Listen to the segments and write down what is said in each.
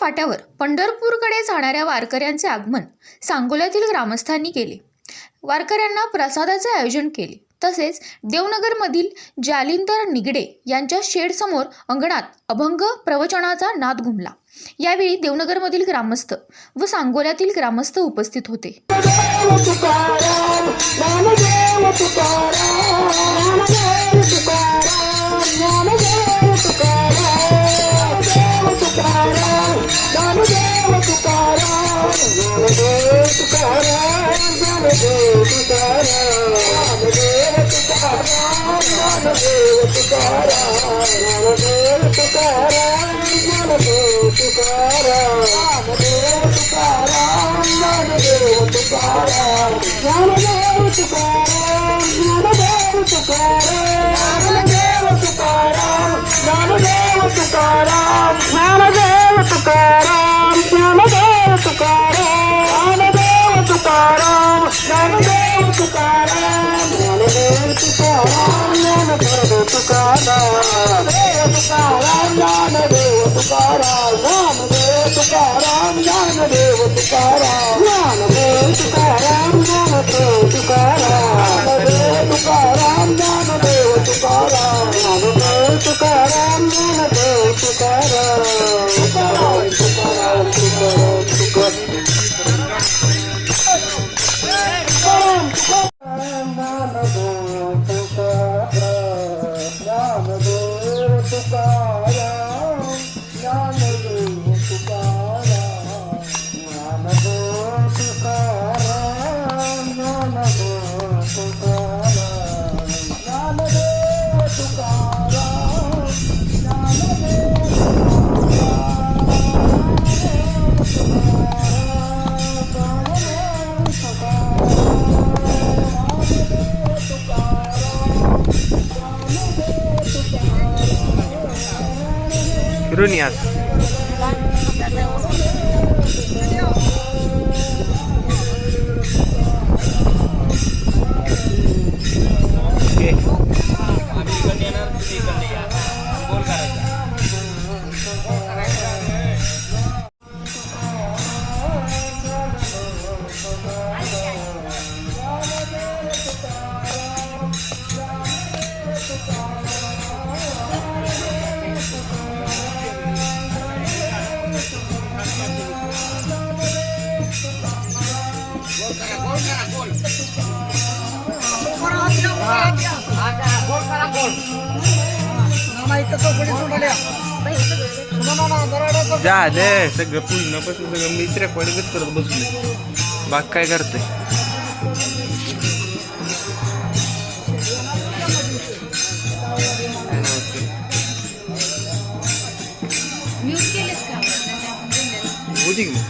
फाट्यावर पंढरपूरकडे जाणाऱ्या वारकऱ्यांचे आगमन सांगोल्यातील ग्रामस्थांनी केले वारकऱ्यांना प्रसादाचे आयोजन केले तसेच देवनगरमधील जालिंदर निगडे यांच्या शेडसमोर अंगणात अभंग प्रवचनाचा नाद घुमला यावेळी देवनगरमधील ग्रामस्थ व सांगोल्यातील ग्रामस्थ उपस्थित होते రామదేవ తుకారామదేవ తుకారామదేవ తుకారామదేవ తుకారామదేవ తుకారామదేవ తుకారామదేవ తుకారామదేవ తుకారామదేవ తుకారామ तुकाराम देव तुकाराम ज्ञान देव तुकाराम राम देव तुकाराम ज्ञान देव तुकाराम ज्ञान देव तुकाराम ज्ञान देव तुकाराम देव तुकाराम ज्ञान देव দুটো নিয়ে আসব। झालं सगळं पूर्णपासून सगळं मी रेकॉर्डिंगच करत बसलो बाग काय करतोय? होती की?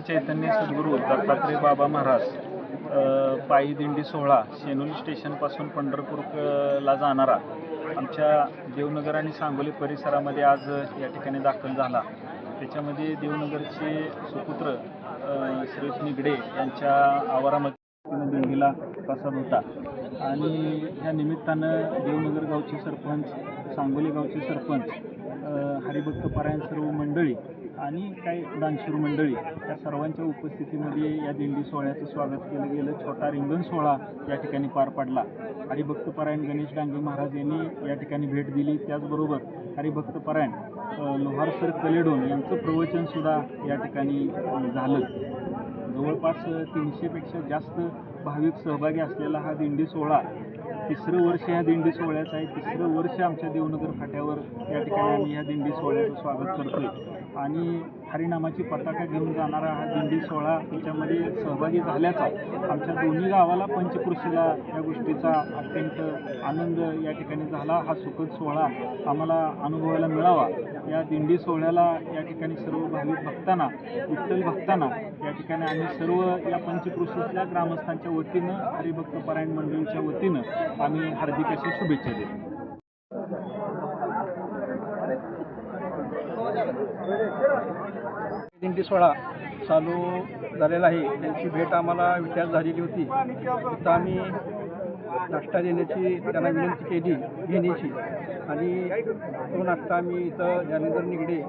ब्रह्मचैतन्य सद्गुरू दत्तात्रय बाबा महाराज पायी दिंडी सोहळा शेनोली स्टेशनपासून पंढरपूरला जाणारा आमच्या देवनगर आणि सांगोली परिसरामध्ये आज या ठिकाणी दाखल झाला. त्याच्यामध्ये देवनगरचे सुपुत्र श्री निगडे यांच्या आवारामध्ये दिंडीला प्रसाद होता. आणि या निमित्तानं देवनगर गावचे सरपंच सांगोली गावचे सरपंच हरिभक्त परायण सर्व मंडळी आणि काही दानशूर मंडळी या सर्वांच्या उपस्थितीमध्ये या दिंडी सोहळ्याचं स्वागत केलं गेलं. छोटा रिंगण सोहळा या ठिकाणी पार पडला. हरिभक्तपरायण गणेश डांगे महाराज यांनी या ठिकाणी भेट दिली. त्याचबरोबर हरिभक्तपरायण लोहारसर लोहार सर कलेडोन यांचं प्रवचनसुद्धा या ठिकाणी झालं. जवळपास तीनशेपेक्षा जास्त भाविक सहभागी असलेला हा दिंडी सोहळा तिसरं वर्ष ह्या दिंडी सोहळ्याचं आहे. तिसरं वर्ष आमच्या देवनगर फाट्यावर या ठिकाणी आम्ही ह्या दिंडी सोहळ्याचं स्वागत करतोय. आणि हरिनामाची पताका घेऊन जाणारा हा दिंडी सोहळा त्याच्यामध्ये सहभागी झाल्याचा आमच्या दोन्ही गावाला पंचकृषीला या गोष्टीचा अत्यंत आनंद या ठिकाणी झाला. हा सुखद सोहळा आम्हाला अनुभवायला मिळावा. या दिंडी सोहळ्याला या ठिकाणी सर्व भाविक भक्तांना विठ्ठल भक्तांना या ठिकाणी आम्ही सर्व या पंचकृषीतल्या ग्रामस्थांच्या वतीनं हरिभक्त परायण मंडळीच्या वतीनं आम्ही हार्दिक अशा शुभेच्छा देतो. दिंडी सोहळा चालू झालेला आहे त्यांची भेट आम्हाला विचार झालेली होती. तिथं आम्ही नाश्ता देण्याची त्यांना विनंती केली घेण्याची. आणि तो नाश्ता आम्ही इथं ज्ञानेंद्र निगडे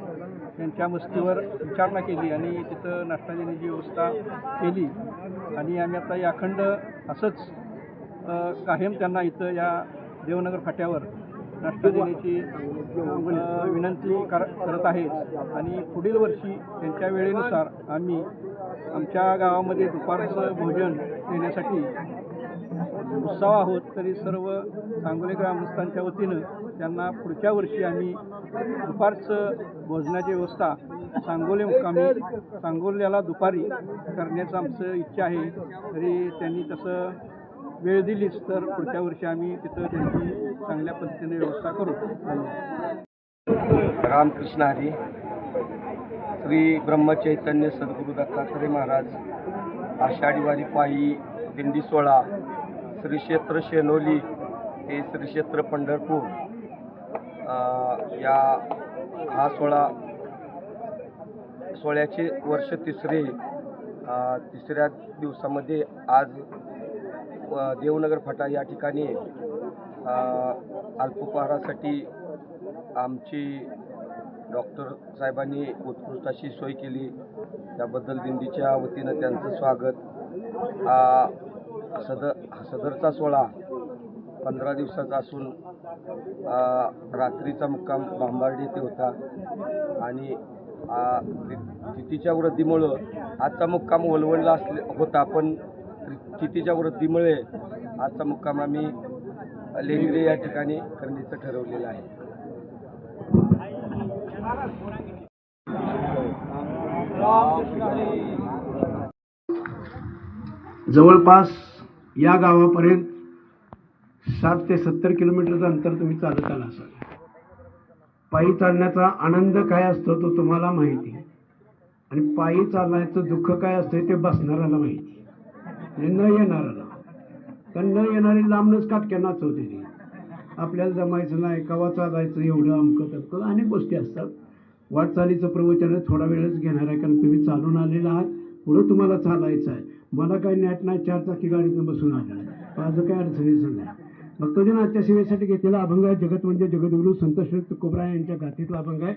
त्यांच्या मस्तीवर विचारणा केली आणि तिथं नाश्ता देण्याची व्यवस्था केली. आणि आम्ही आता या अखंड असंच कायम त्यांना इथं या देवनगर फाट्यावर नष्ट देण्याची विनंती कर करत आहेत आणि पुढील वर्षी त्यांच्या वेळेनुसार आम्ही आमच्या गावामध्ये दुपारचं भोजन देण्यासाठी उत्साह आहोत. तरी सर्व सांगोले ग्रामस्थांच्या वतीनं त्यांना पुढच्या वर्षी आम्ही दुपारचं भोजनाची व्यवस्था सांगोले मुक्कामी सांगोल्याला दुपारी करण्याचं आमचं इच्छा आहे. तरी त्यांनी तसं वेळ दिलीच तर पुढच्या वर्षी आम्ही तिथं त्यांची चांगल्या पद्धतीने व्यवस्था करू. धन्यवाद. रामकृष्ण हरी. श्री ब्रह्मचैतन्य सद्गुरू दत्तात्रय महाराज आषाढी वारी पायी दिंडी सोळा श्री क्षेत्र शेनोली हे श्री क्षेत्र पंढरपूर या हा सोहळा सोळ्याचे वर्ष तिसरे तिसऱ्या दिवसामध्ये आज देवनगर फाटा या ठिकाणी अल्पोपहारासाठी आमची डॉक्टर साहेबांनी उत्कृष्ट अशी सोय केली. त्याबद्दल दिंडीच्या वतीनं त्यांचं स्वागत. सदर सदरचा सोहळा पंधरा दिवसाचा असून रात्रीचा मुक्काम भांबार्डी येथे होता. आणि ति- तिथीच्या वृद्धीमुळं आजचा मुक्काम वलवडला असले होता. पण तिथीच्या वृद्धीमुळे आजचा मुक्काम आम्ही लेंगरे या ठिकाणी करण्याचं ठरवलेलं आहे. जवळपास या गावापर्यंत साठ ते सत्तर किलोमीटरचं अंतर तुम्ही चालत आला असाल. पायी चालण्याचा आनंद काय असतो तो तुम्हाला माहिती आहे. आणि पायी चालण्याचं दुःख काय असतं ते बसणाऱ्याला माहिती आणि न येणाऱ्याला. कारण न येणारी लांबनच काटक्या होते ती. आपल्याला जमायचं नाही कवा चालायचं एवढं अमकं तमकं अनेक गोष्टी असतात. वाटचालीचं प्रवचन थोडा वेळच घेणार आहे कारण तुम्ही चालून आलेला आहात पुढं तुम्हाला चालायचं आहे. मला काय नॅट नाही चार चाकी गाडीतून बसून आलं आहे. माझं काय अडचणीचं नाही. भक्तजन आजच्या सेवेसाठी घेतलेला अभंग आहे जगत म्हणजे जगद्गुरु संत श्री तुकोबरा यांच्या गातीतला अभंग आहे.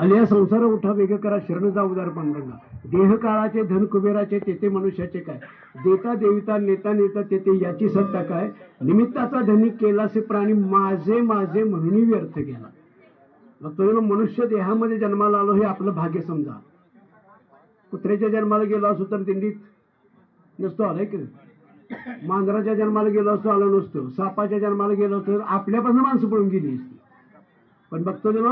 आलिया संसार उठा वेग करा शरण जा उदार पांडुरंगा. देह काळाचे धन कुबेराचे तेथे मनुष्याचे काय? देता देविता नेता नेता तेथे याची सत्ता काय? निमित्ताचा धनी केलासे प्राणी माझे माझे म्हणूनही व्यर्थ गेला. भक्तजन मनुष्य देहामध्ये जन्माला आलो हे आपलं भाग्य समजा. कुत्र्याच्या जन्माला गेलो असो तर दिंडीत नसतो आलाय की मांजराच्या जन्माला गेलो असतो आलो नसतो. सापाच्या जन्माला गेलो असतो तर आपल्यापासून माणसं पळून गेली असती. पण बघतो जण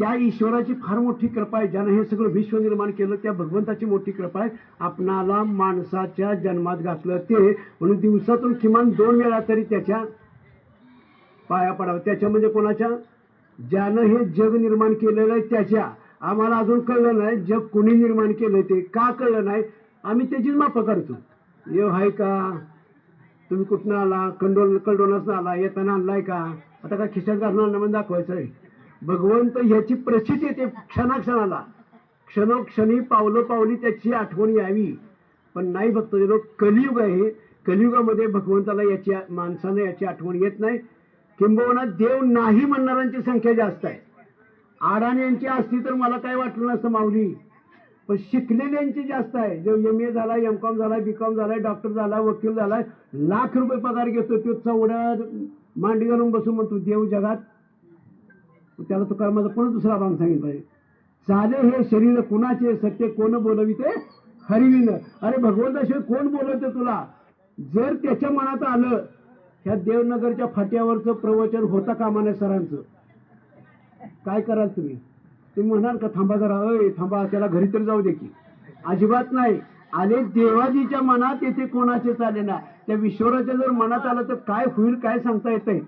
त्या ईश्वराची फार मोठी कृपा आहे. ज्यानं हे सगळं विश्व निर्माण केलं त्या भगवंताची मोठी कृपा आहे. आपणाला माणसाच्या जन्मात घातलं ते. म्हणून दिवसातून किमान दोन वेळा तरी त्याच्या पाया पडावं त्याच्या म्हणजे कोणाच्या? ज्यानं हे जग निर्माण केलेलं आहे त्याच्या. आम्हाला अजून कळलं नाही जग कोणी निर्माण केलं ते. का कळलं नाही? आम्ही त्याचीच माफं करतो. येव हाय का? तुम्ही कुठनं आला? कंडोल कंडोलासनं आला? येताना आणलाय का? आता का खिशात घालून आणलं म्हणून दाखवायचं आहे. भगवंत ह्याची प्रसिद्ध येते क्षणाक्षणाला. क्षणोक्षणी पावलं पावली त्याची आठवण यावी. पण नाही भक्त कलियुग आहे. कलियुगामध्ये भगवंताला याची माणसानं याची आठवण येत नाही. किंबहुना देव नाही म्हणणाऱ्यांची संख्या जास्त आहे. अडाण्यांची असती तर मला काय वाटलं नसतं माऊली. पण शिकलेल्यांची जास्त आहे. जो एम ए झाला एम कॉम झाला बी कॉम झालाय डॉक्टर झाला वकील झालाय लाख रुपये पगार घेतो तो चौड्या मांडी घालून बसून म्हणतो देव जगात त्याला तुकारामाचा माझा पुन्हा दुसरा भाग सांगितलं पाहिजे चाले हे शरीर कुणाचे सत्य कोण बोलविते? हरिविन अरे भगवंताशिवाय कोण बोलवते तुला? जर त्याच्या मनात आलं ह्या देवनगरच्या फाट्यावरचं प्रवचन होता कामाने सरांचं? काय कराल तुम्ही? तुम्ही म्हणाल का थांबा जरा अय थांबा त्याला घरी तर जाऊ दे की. अजिबात नाही. आले देवाजीच्या मनात येथे कोणाचेच आले ना त्या विश्वराच्या जर मनात आलं तर काय होईल काय सांगता येतंय?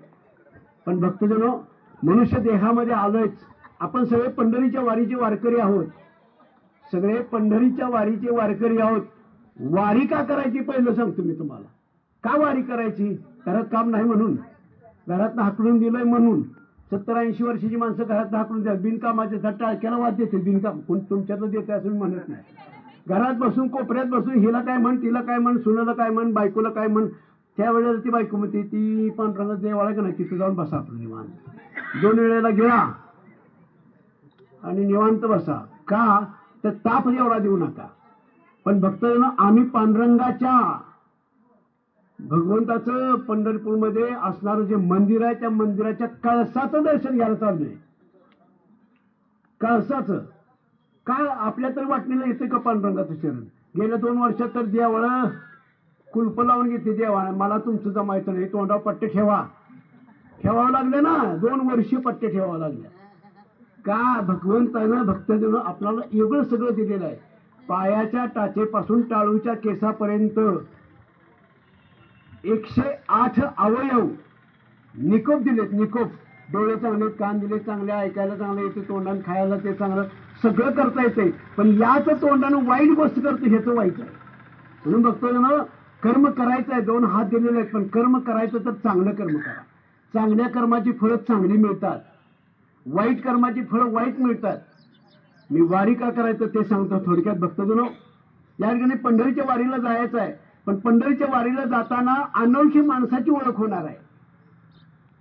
पण भक्तजनो मनुष्य देहामध्ये आलोयच. आपण सगळे पंढरीच्या वारीचे वारकरी आहोत. सगळे पंढरीच्या वारीचे वारकरी आहोत. वारी का करायची पहिलं सांगतो मी तुम्हाला. का वारी करायची? घरात काम नाही म्हणून. घरात हाकलून दिलंय म्हणून. सत्तर ऐंशी वर्षाची माणसं घरात हाकलून द्या. बिनकामाचे टाळक्याला वाद देते बिनकाम. कोण तुमच्यातलं देते असं मी म्हणत नाही. घरात बसून कोपऱ्यात बसून हिला काय म्हण तिला काय म्हण सुनाला काय म्हण बायकोला काय म्हण त्यावेळेला ती बायको म्हणते ती पांढराला देवाळा का नाही? तिथं जाऊन बसा आपलं निवांत. दोन वेळेला घ्या आणि निवांत बसा. का? तर ताप एवढा देऊ नका. पण भक्त आम्ही पांडुरंगाच्या भगवंताचं पंढरपूरमध्ये असणारं जे मंदिर आहे त्या मंदिराच्या कळसाचं दर्शन घ्यायला चाललंय. कळसाचं. काय आपल्या तर वाटणीला येते का पांडुरंगाचं शरण? गेल्या दोन वर्षात तर देवाळं कुलप लावून घेते देवाळ मला तुमचं जमायचं नाही. तोंडावर पट्टे ठेवा. ठेवावं लागलं ना दोन वर्ष पट्टे ठेवावं लागले. का भगवंतानं भक्तजन आपल्याला एवढं सगळं दिलेलं आहे. पायाच्या टाचेपासून टाळूच्या केसापर्यंत एकशे आठ अवयव निकोप दिलेत निकोप. डोळे चांगले कान दिले चांगले ऐकायला चांगलं येते तोंडानं खायला ते चांगलं सगळं करता येते पण याच तोंडानं वाईट गोष्ट करते ह्याचं वाईट आहे. म्हणून बघतो ना कर्म करायचं आहे दोन हात दिलेले आहेत पण कर्म करायचं तर चांगलं कर्म करा. चांगल्या कर्माची फळं चांगली मिळतात. वाईट कर्माची फळं वाईट मिळतात. मी वारी का करायचं ते सांगतो थोडक्यात बघतो या ठिकाणी पंढरीच्या वारीला जायचं आहे. पण पंढरीच्या वारीला जाताना अनोळखी माणसाची ओळख होणार आहे.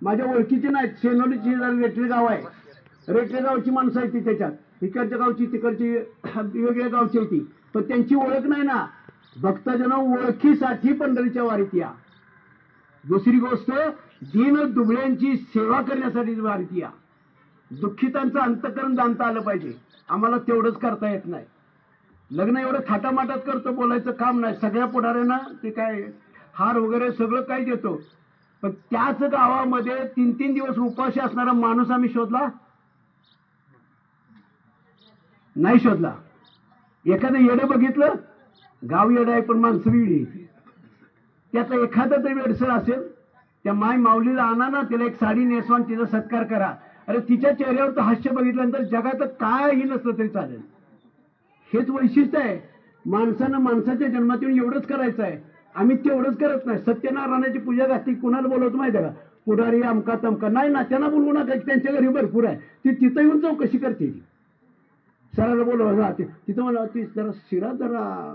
माझ्या ओळखीची नाहीत शेनोलीची रेटले गाव आहे. रेटले गावची माणसं आहेत ती त्याच्यात. इकडच्या गावची तिकडची वेगळ्या गावची आहे ती पण त्यांची ओळख नाही ना. भक्तजन ओळखीसाठी पंढरीच्या वारीत या. दुसरी गोष्ट दीन दुबळ्यांची सेवा करण्यासाठी भारतीय. दुःखितांचं अंतकरण जाणता आलं पाहिजे. आम्हाला तेवढंच करता येत नाही. लग्न एवढं थाटामाटात करतो बोलायचं काम नाही. सगळ्या पुढाऱ्यांना ते काय हार वगैरे सगळं काही देतो. पण त्याच गावामध्ये तीन तीन दिवस उपाशी असणारा माणूस आम्ही शोधला? नाही शोधला. एखादं येडं बघितलं? गाव येडं आहे पण माणसं विडी आहे. त्यातला एखादा तरी वेडसर असेल. त्या माय माऊलीला आणा ना तिला एक साडी नेसवान तिचा सत्कार करा. अरे तिच्या चेहऱ्यावर हास्य बघितल्यानंतर जगात कायही नसलं तरी चालेल. हेच वैशिष्ट्य आहे. माणसानं माणसाच्या जन्मात येऊन एवढंच करायचं आहे. आम्ही तेवढंच करत नाही. सत्यनारायणाची पूजा घातली कुणाला बोलवतो माहिती आहे का? पुढारी अमका तमका. नाही ना त्यांना बोलवू नका त्यांच्या घरी भरपूर आहे. ती तिथं येऊन चौकशी करते. सराला बोलवा तिथं मला ती जरा शिरा जरा.